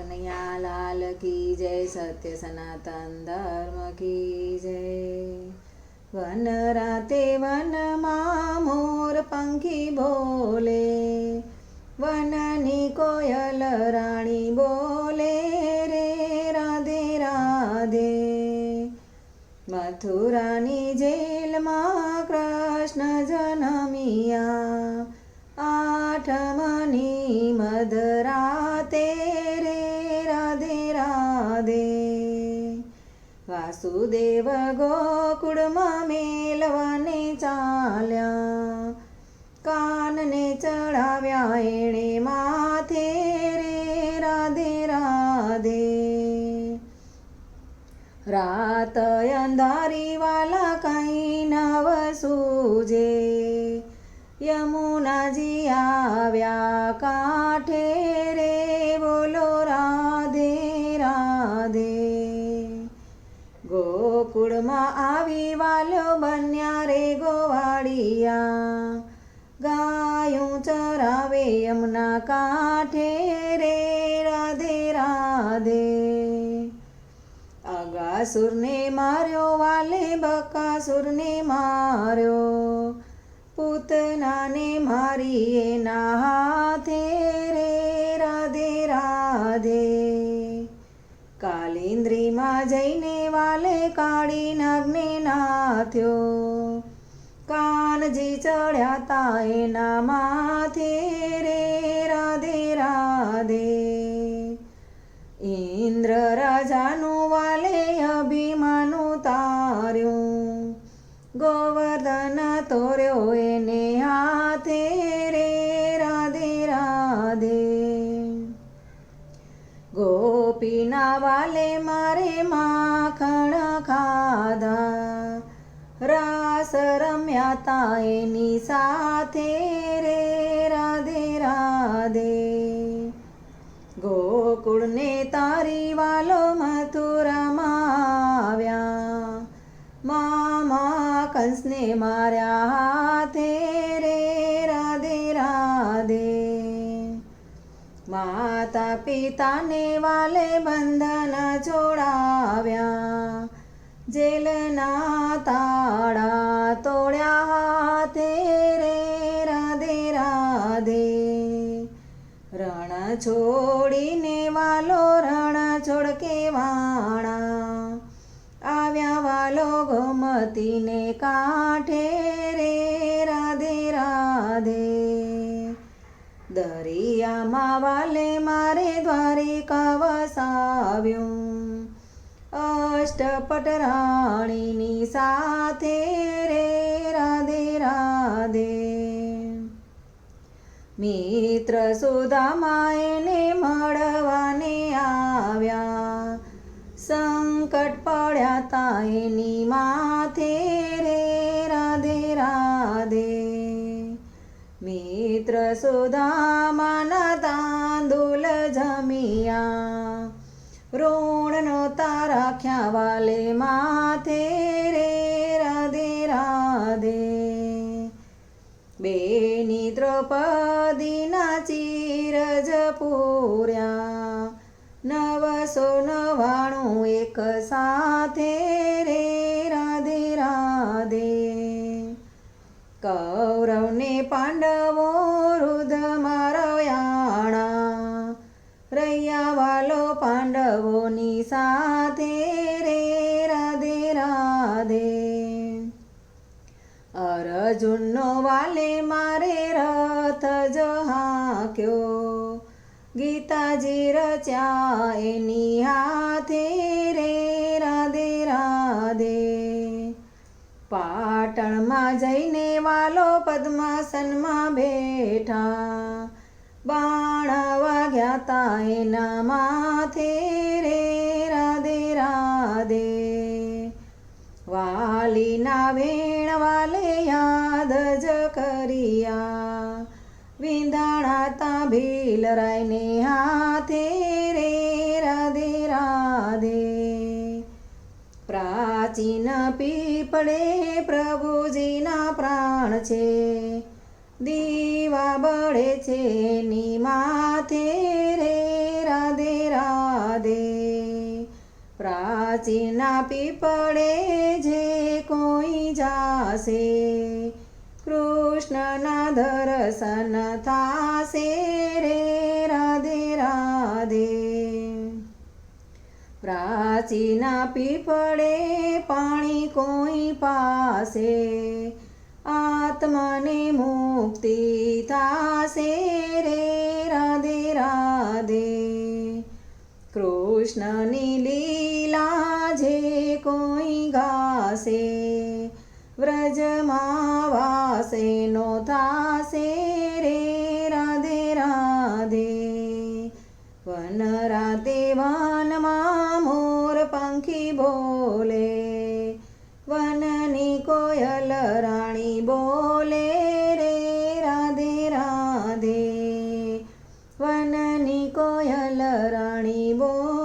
કનૈયા લાલ કી જય સત્ય સનાતન ધર્મ કી જય વન રાતે વનમાં મોર પંખી બોલે વનની કોયલ રાણી બોલે રે રાધે રાધે મથુરાની જેલમાં કૃષ્ણ જનમિયા આઠમની મધરાતે વાસુદેવ ગોકુળમાં મેલવાને ચાલ્યા કાનને ચડાવ્યા એણે માથે રે રાધે રાધે રાત અંધારી વાલા કઈ નવ સૂજે યમુનાજી આવ્યા ગોકુળમાં આવી વાલ્યો બન્યા રે ગોવાળિયા. ગાયું ચરાવે એમના કાંઠે રે રાધે રાધે. અગાસુરને માર્યો, વાલે બકાસુરને માર્યો. પૂતનાને મારી એના હાથે કાલિન્દ્રીમાં જઈને વાલે કાળી નાગને નાથ્યો કાનજી ચડ્યા તા એના માથે રે રાધે રાધે. રમ્યા તા એની સાથે રે રાધે રાધે ગોકુળને તારી વાલો મથુરામાં આવ્યા મામા કંસને માર્યા હાથે રે રાધે રાધે માતા પિતાને વાલે બંધન છોડાવ્યા જેલના તાળા તોડ્યા તે રે, રાધે રાધે. રણ છોડીને વાલો, રણ છોડકે વાણા. આવ્યા વાલો ગોમતીને કાંઠે રે, રાધે રાધે. દરિયામાં વાલે અષ્ટપટ રાણીની સાથે રે રાધે રાધે મિત્ર સુદામા એને મળવાને આવ્યા સંકટ પડ્યા તા એની માથે રે રાધે રાધે મિત્ર સુદામાના તારાખ્યા વાલે માથે રે રાધે રાધે બેની દ્રૌપદીના ચીરજ પૂર્યા નવસો નવાણું રાધે અર્જુનનો વાલે મારે રથ જહાક્યો ગીતાજી રચ્યા એની હાથે રે રાધે રાધે પાટણમાં જઈને વાલો પદ્માસનમાં બેઠા બાણ વાગ્યા તા એના વાલીના વાલે યાદ જ કરિયા. વિંધાણા તા ભીલરાયને હાથે રે રાધે રાધે. પ્રાચીન પીપળે પ્રભુજીના પ્રાણ છે. દીવા બળે છે ની માથે રે રાધે રાધે. રાધે પ્રાચીના પીપળે જે કોઈ જાશે, કૃષ્ણના દર્શન થાશે રે રાધે રાધે. પ્રાચીના પીપળે પાણી કોઈ પાસે આત્માને મુક્તિ થાશે રે રાધે રાધે. કૃષ્ણની ગાશે વ્રજમાં વાસે નો થાશે રે, રાધે રાધે. વન રાતે વનમાં મોર પંખી બોલે. વનની કોયલ રાણી બોલે રે, રાધે રાધે. વનની કોયલ રાણી બોલે